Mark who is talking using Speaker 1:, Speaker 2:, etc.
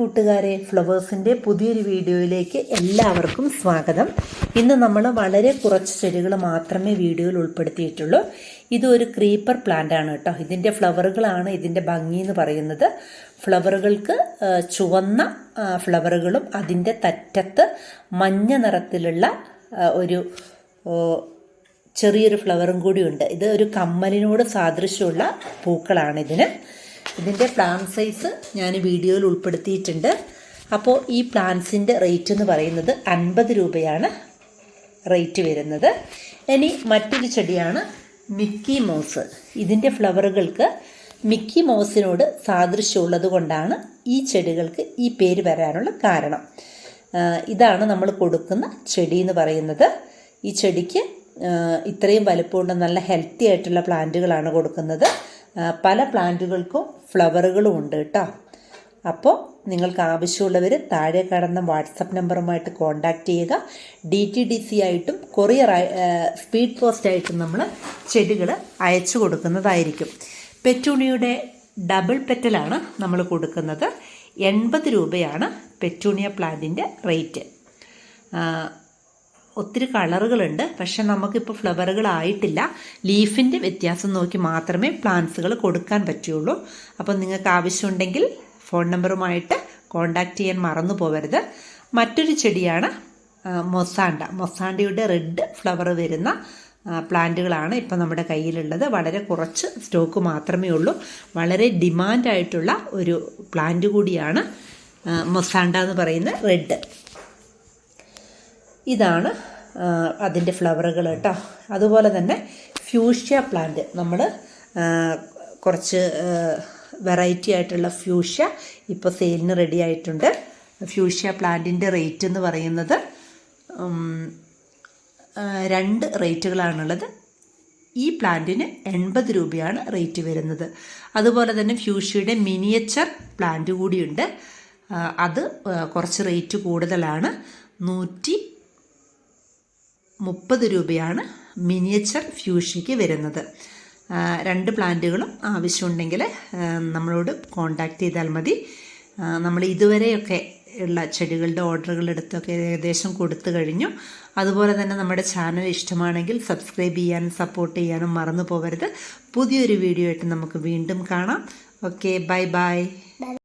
Speaker 1: കൂട്ടുകാരെ ഫ്ലവേഴ്സിൻ്റെ പുതിയൊരു വീഡിയോയിലേക്ക് എല്ലാവർക്കും സ്വാഗതം ഇന്ന് നമ്മൾ വളരെ കുറച്ച് ചെടികൾ മാത്രമേ വീഡിയോയിൽ ഉൾപ്പെടുത്തിയിട്ടുള്ളൂ ഇതൊരു ക്രീപ്പർ പ്ലാന്റ് ആണ് കേട്ടോ ഇതിൻ്റെ ഫ്ലവറുകളാണ് ഇതിൻ്റെ ഭംഗി എന്ന് പറയുന്നത് ഫ്ലവറുകൾക്ക് ചുവന്ന ഫ്ലവറുകളും അതിൻ്റെ തറ്റത്ത് മഞ്ഞ നിറത്തിലുള്ള ഒരു ചെറിയൊരു ഫ്ലവറും കൂടിയുണ്ട് ഇത് ഒരു കമ്മലിനോട് സാദൃശ്യമുള്ള പൂക്കളാണ് ഇതിന് ഇതിൻ്റെ പ്ലാൻ സൈസ് ഞാൻ വീഡിയോയിൽ ഉൾപ്പെടുത്തിയിട്ടുണ്ട് അപ്പോൾ ഈ പ്ലാൻസിൻ്റെ റേറ്റ് എന്ന് പറയുന്നത് അൻപത് രൂപയാണ് റേറ്റ് വരുന്നത് ഇനി മറ്റൊരു ചെടിയാണ് മിക്കി മോസ് ഇതിൻ്റെ ഫ്ലവറുകൾക്ക് മിക്കി മോസിനോട് സാദൃശ്യമുള്ളത് കൊണ്ടാണ് ഈ ചെടികൾക്ക് ഈ പേര് വരാനുള്ള കാരണം ഇതാണ് നമ്മൾ കൊടുക്കുന്ന ചെടി എന്ന് പറയുന്നത് ഈ ചെടിക്ക് ഇത്രയും വലുപ്പമുള്ള നല്ല ഹെൽത്തി ആയിട്ടുള്ള പ്ലാന്റുകളാണ് കൊടുക്കുന്നത് പല പ്ലാന്റുകൾക്കും ഫ്ലവറുകളും ഉണ്ട് കേട്ടോ അപ്പോൾ നിങ്ങൾക്ക് ആവശ്യമുള്ളവർ താഴെ കടന്ന വാട്സപ്പ് നമ്പറുമായിട്ട് കോണ്ടാക്ട് ചെയ്യുക ഡി ടി ഡി സി ആയിട്ടും കൊറിയർ സ്പീഡ് പോസ്റ്റായിട്ടും നമ്മൾ ചെടികൾ അയച്ചു കൊടുക്കുന്നതായിരിക്കും പെറ്റൂണിയുടെ ഡബിൾ പെറ്റലാണ് നമ്മൾ കൊടുക്കുന്നത് എൺപത് രൂപയാണ് പെറ്റൂണിയ പ്ലാന്റിൻ്റെ റേറ്റ് ഒത്തിരി കളറുകളുണ്ട് പക്ഷെ നമുക്കിപ്പോൾ ഫ്ലവറുകളായിട്ടില്ല ലീഫിൻ്റെ വ്യത്യാസം നോക്കി മാത്രമേ പ്ലാന്റ്സുകൾ കൊടുക്കാൻ പറ്റുകയുള്ളൂ അപ്പോൾ നിങ്ങൾക്ക് ആവശ്യമുണ്ടെങ്കിൽ ഫോൺ നമ്പറുമായിട്ട് കോണ്ടാക്ട് ചെയ്യാൻ മറന്നു പോകരുത് മറ്റൊരു ചെടിയാണ് മൊസാണ്ട മൊസാണ്ടയുടെ റെഡ് ഫ്ലവർ വരുന്ന പ്ലാന്റുകളാണ് ഇപ്പം നമ്മുടെ കയ്യിലുള്ളത് വളരെ കുറച്ച് സ്റ്റോക്ക് മാത്രമേ ഉള്ളൂ വളരെ ഡിമാൻഡായിട്ടുള്ള ഒരു പ്ലാന്റ് കൂടിയാണ് മൊസാണ്ട എന്ന് പറയുന്ന റെഡ് ഇതാണ് അതിൻ്റെ ഫ്ലവറുകൾ കേട്ടോ അതുപോലെ തന്നെ ഫ്യൂഷ്യ പ്ലാന്റ് നമ്മൾ കുറച്ച് വെറൈറ്റി ആയിട്ടുള്ള ഫ്യൂഷ്യ ഇപ്പോൾ സെയിലിന് റെഡി ആയിട്ടുണ്ട് ഫ്യൂഷ്യ പ്ലാന്റിൻ്റെ റേറ്റ് എന്ന് പറയുന്നത് രണ്ട് റേറ്റുകളാണുള്ളത് ഈ പ്ലാന്റിന് എൺപത് രൂപയാണ് റേറ്റ് വരുന്നത് അതുപോലെ തന്നെ ഫ്യൂഷ്യയുടെ മിനിയേച്ചർ പ്ലാന്റ് കൂടിയുണ്ട് അത് കുറച്ച് റേറ്റ് കൂടുതലാണ് നൂറ്റി മുപ്പത് രൂപയാണ് മിനിയേച്ചർ ഫ്യൂഷിക്ക് വരുന്നത് രണ്ട് പ്ലാന്റുകളും ആവശ്യമുണ്ടെങ്കിൽ നമ്മളോട് കോണ്ടാക്ട് ചെയ്താൽ മതി നമ്മൾ ഇതുവരെയൊക്കെ ഉള്ള ചെടികളുടെ ഓർഡറുകൾ എടുത്തൊക്കെ ഏകദേശം കൊടുത്തു കഴിഞ്ഞു അതുപോലെ തന്നെ നമ്മുടെ ചാനൽ ഇഷ്ടമാണെങ്കിൽ സബ്സ്ക്രൈബ് ചെയ്യാനും സപ്പോർട്ട് ചെയ്യാനും മറന്നു പോകരുത് പുതിയൊരു വീഡിയോ ആയിട്ട് നമുക്ക് വീണ്ടും കാണാം ഓക്കെ ബൈ ബൈ